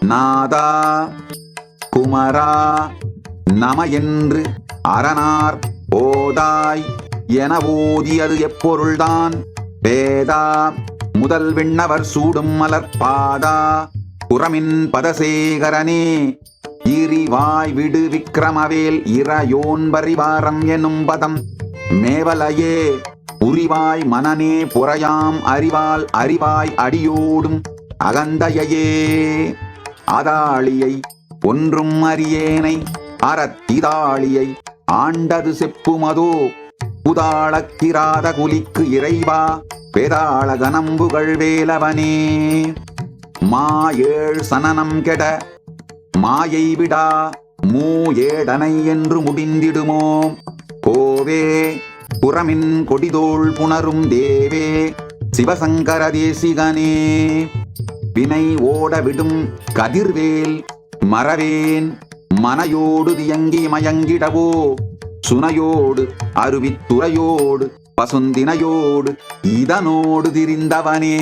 நாதா குமரா நம என்று அரணார் ஓதாய் என ஓதியது எப்பொருள்தான். வேதா முதல் விண்ணவர் சூடும் மலர்பாதா புறமின் பதசேகரனே. இரிவாய் விடு விக்ரமவேல் இறையோன் பரிவாரம் எனும் பதம். மேவலையே உரிவாய் மனநே புறையாம் அறிவால் அறிவாய் அடியோடும் அகந்தையே அதாளியை ஒன்றும் அறியேனை. அறத்திதாளியை ஆண்டது செப்புமதோ? புதாளக்கிராத குலிக்கு இறைவா? பெதாள கனம்புகள் வேலவனே மாயேழ் சனனம் கெட. மாயை விடா. மூ ஏடனை என்று முடிந்திடுமோ? கோவே புறமின் கொடிதோள் புணரும் தேவே. சிவசங்கர தேசிகனே. வினை ஓடவிடும் கதிர்வேல் மறவேன். மனையோடு தியங்கி மயங்கிடவோ? சுனையோடு அருவித்துறையோடு பசுந்தினையோடு இதனோடு திரிந்தவனே.